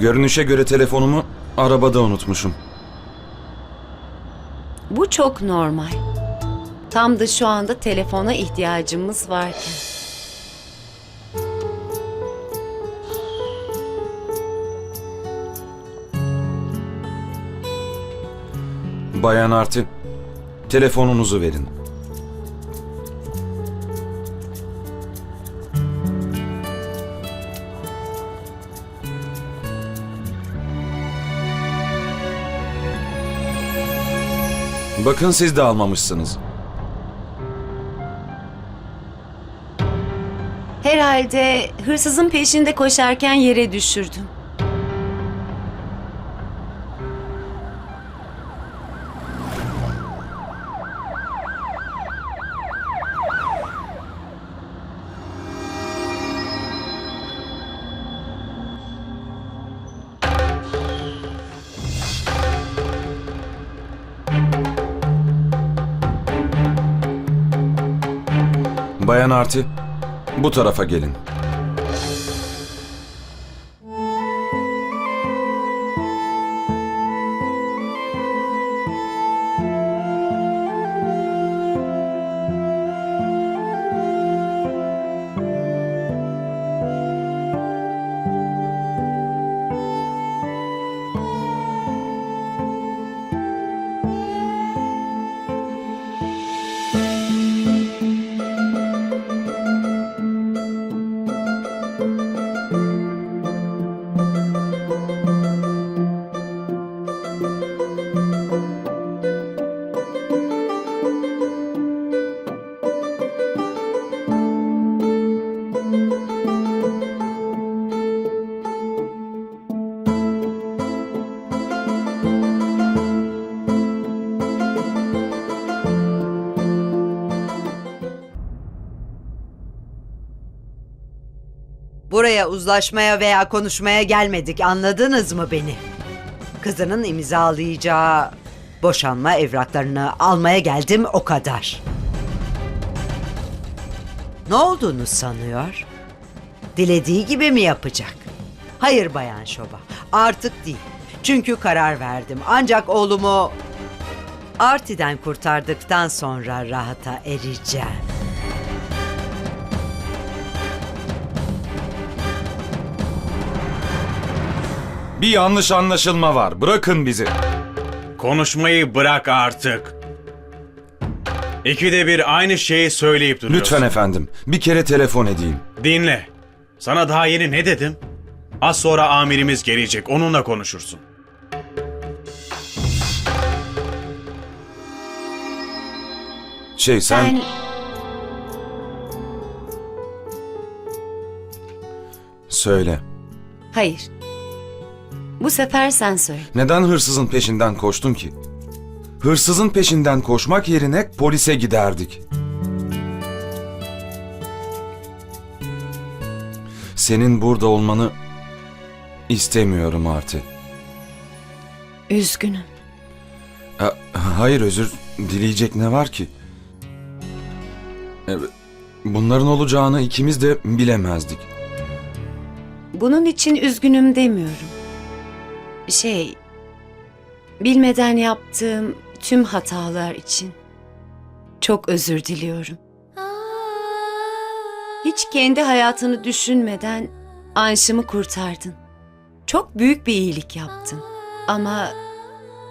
Görünüşe göre telefonumu arabada unutmuşum. Bu çok normal. Tam da şu anda telefona ihtiyacımız varken. Bayan Artin, telefonunuzu verin. Bakın siz de almamışsınız. Herhalde hırsızın peşinde koşarken yere düşürdüm. Bayan Arti, bu tarafa gelin. Buraya uzlaşmaya veya konuşmaya gelmedik anladınız mı beni? Kızının imzalayacağı boşanma evraklarını almaya geldim o kadar. Ne olduğunu sanıyor? Dilediği gibi mi yapacak? Hayır Bayan Şoba, artık değil. Çünkü karar verdim. Ancak oğlumu Arti'den kurtardıktan sonra rahata ereceğim. Bir yanlış anlaşılma var. Bırakın bizi. Konuşmayı bırak artık. İkide bir aynı şeyi söyleyip duruyorsun. Lütfen efendim, bir kere telefon edeyim. Dinle. Sana daha yeni ne dedim? Az sonra amirimiz gelecek. Onunla konuşursun. Şey sen... Ben Söyle. hayır. Bu sefer sen söyle. Neden hırsızın peşinden koştun ki? Hırsızın peşinden koşmak yerine polise giderdik. Senin burada olmanı istemiyorum Arti. Üzgünüm. Ha- Hayır özür dileyecek ne var ki? E, Bunların olacağını ikimiz de bilemezdik. Bunun için üzgünüm demiyorum. Şey, bilmeden yaptığım tüm hatalar için çok özür diliyorum. Hiç kendi hayatını düşünmeden Anşım'ı kurtardın. Çok büyük bir iyilik yaptın. Ama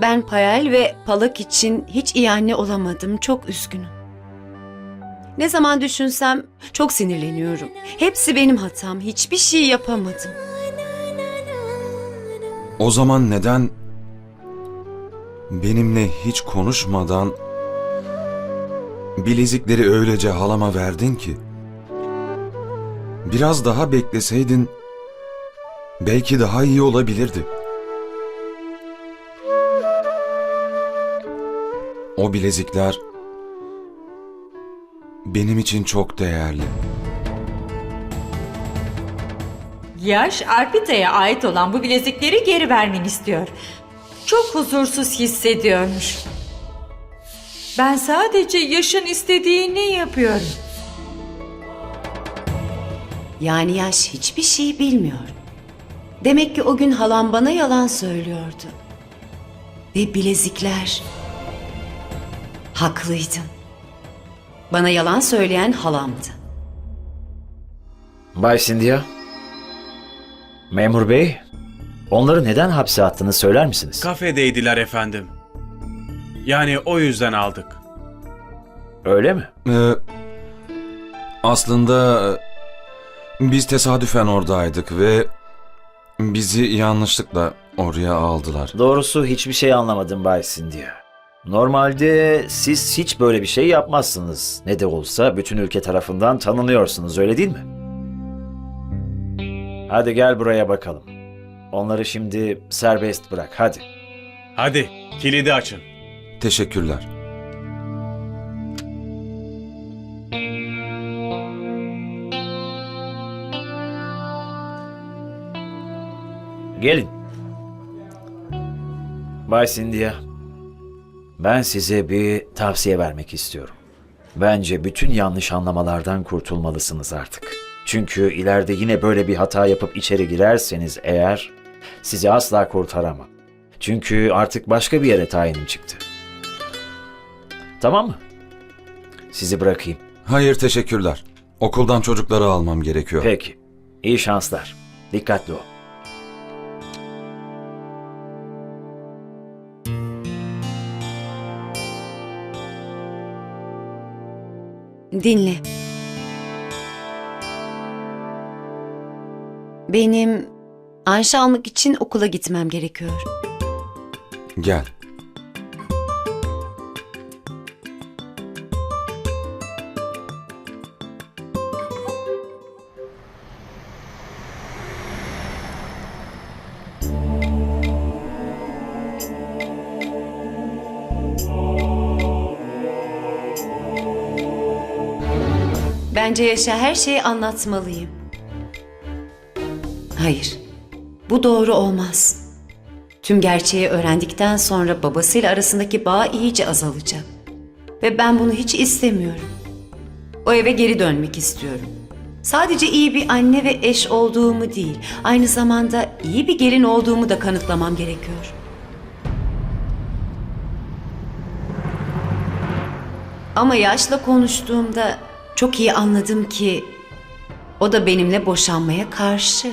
ben Payal ve Palak için hiç iyi anne olamadım. Çok üzgünüm. Ne zaman düşünsem çok sinirleniyorum. Hepsi benim hatam. Hiçbir şey yapamadım. O zaman neden benimle hiç konuşmadan bilezikleri öylece halama verdin ki? Biraz daha bekleseydin belki daha iyi olabilirdi. O bilezikler benim için çok değerli. Yaş Arpita'ya ait olan bu bilezikleri geri vermeni istiyor. Çok huzursuz hissediyormuş. Ben sadece yaşın istediğini yapıyorum. Yani yaş hiçbir şey bilmiyor. Demek ki o gün halam bana yalan söylüyordu. Ve bilezikler. Haklıydın. Bana yalan söyleyen halamdı. Bay Cynthia. Memur bey, onları neden hapse attığını söyler misiniz? Kafedeydiler efendim. Yani o yüzden aldık. Öyle mi? Ee, aslında e, biz tesadüfen oradaydık ve bizi yanlışlıkla oraya aldılar. Doğrusu hiçbir şey anlamadım Bay Cynthia. Normalde siz hiç böyle bir şey yapmazsınız. Ne de olsa bütün ülke tarafından tanınıyorsunuz öyle değil mi? Hadi gel buraya bakalım. Onları şimdi serbest bırak hadi. Hadi kilidi açın. Teşekkürler. Gelin. Bay Cynthia, ben size bir tavsiye vermek istiyorum. Bence bütün yanlış anlamalardan kurtulmalısınız artık. Çünkü ileride yine böyle bir hata yapıp içeri girerseniz eğer sizi asla kurtaramam. Çünkü artık başka bir yere tayinim çıktı. Tamam mı? Sizi bırakayım. Hayır teşekkürler. Okuldan çocukları almam gerekiyor. Peki. İyi şanslar. Dikkatli ol. Dinle. Benim Anşa almak için okula gitmem gerekiyor. Gel. Bence Yaşa her şeyi anlatmalıyım. Hayır. Bu doğru olmaz. Tüm gerçeği öğrendikten sonra babasıyla arasındaki bağ iyice azalacak. Ve ben bunu hiç istemiyorum. O eve geri dönmek istiyorum. Sadece iyi bir anne ve eş olduğumu değil, aynı zamanda iyi bir gelin olduğumu da kanıtlamam gerekiyor. Ama yaşla konuştuğumda çok iyi anladım ki o da benimle boşanmaya karşı.